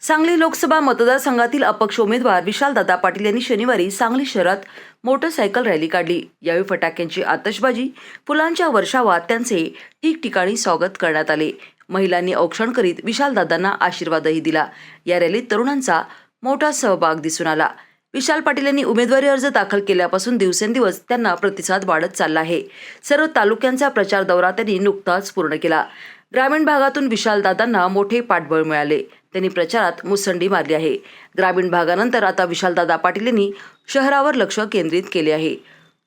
सांगली लोकसभा मतदारसंघातील अपक्ष उमेदवार विशालदादा पाटील यांनी शनिवारी सांगली शहरात मोटरसायकल रॅली काढली. यावेळी फटाक्यांची आतषबाजी फुलांच्या वर्षावात त्यांचे ठिकठिकाणी स्वागत करण्यात आले. महिलांनी औक्षण करीत विशालदादांना आशीर्वादही दिला. या रॅलीत तरुणांचा मोठा सहभाग दिसून आला. विशाल पाटील यांनी उमेदवारी अर्ज दाखल केल्यापासून दिवसेंदिवस त्यांना प्रतिसाद वाढत चालला आहे. सर्व तालुक्यांचा प्रचार दौरा त्यांनी नुकताच पूर्ण केला. ग्रामीण भागातून विशालदादांना मोठे पाठबळ मिळाले. त्यांनी प्रचारात मुसंडी मारली आहे. ग्रामीण भागानंतर आता विशालदादा पाटील यांनी शहरावर लक्ष केंद्रित केले आहे.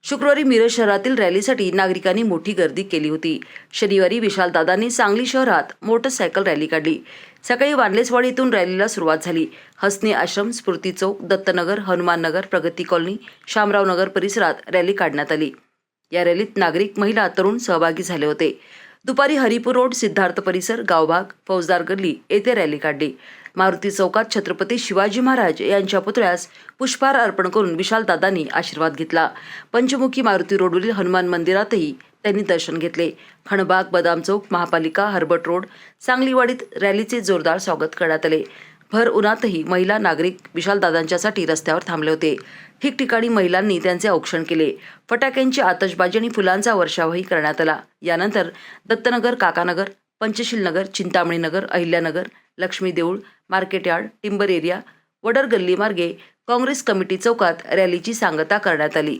शुक्रवारी मिरज शहरातील रॅलीसाठी नागरिकांनी मोठी गर्दी केली होती. शनिवारी विशालदादांनी सांगली शहरात मोटरसायकल रॅली काढली. सकाळी वानलेसवाडी इथून रॅलीला सुरुवात झाली. हसने आश्रम स्फूर्ती चौक दत्तनगर हनुमाननगर प्रगती कॉलनी शामराव नगर परिसरात रॅली काढण्यात आली. या रॅलीत नागरिक महिला तरुण सहभागी झाले होते. दुपारी हरिपूर रोड सिद्धार्थ परिसर गावभाग फौजदार गल्ली येथे रॅली काढली. मारुती चौकात छत्रपती शिवाजी महाराज यांच्या पुतळ्यास पुष्पहार अर्पण करून विशालदादांनी आशीर्वाद घेतला. पंचमुखी मारुती रोडवरील हनुमान मंदिरातही त्यांनी दर्शन घेतले. खणबाग बदाम चौक महापालिका हर्बट रोड सांगलीवाडीत रॅलीचे जोरदार स्वागत करण्यात आले. भर उन्हातही महिला नागरिक विशालदादांच्यासाठी रस्त्यावर थांबले होते. ठिकठिकाणी महिलांनी त्यांचे औक्षण केले. फटाक्यांची आतषबाजी आणि फुलांचा वर्षावही करण्यात आला. यानंतर दत्तनगर काकानगर पंचशीलनगर चिंतामणीनगर चिंतामणी नगर अहिल्यानगर लक्ष्मी देऊळ मार्केट यार्ड टिंबर एरिया वडर गल्ली मार्गे काँग्रेस कमिटी चौकात रॅलीची सांगता करण्यात आली.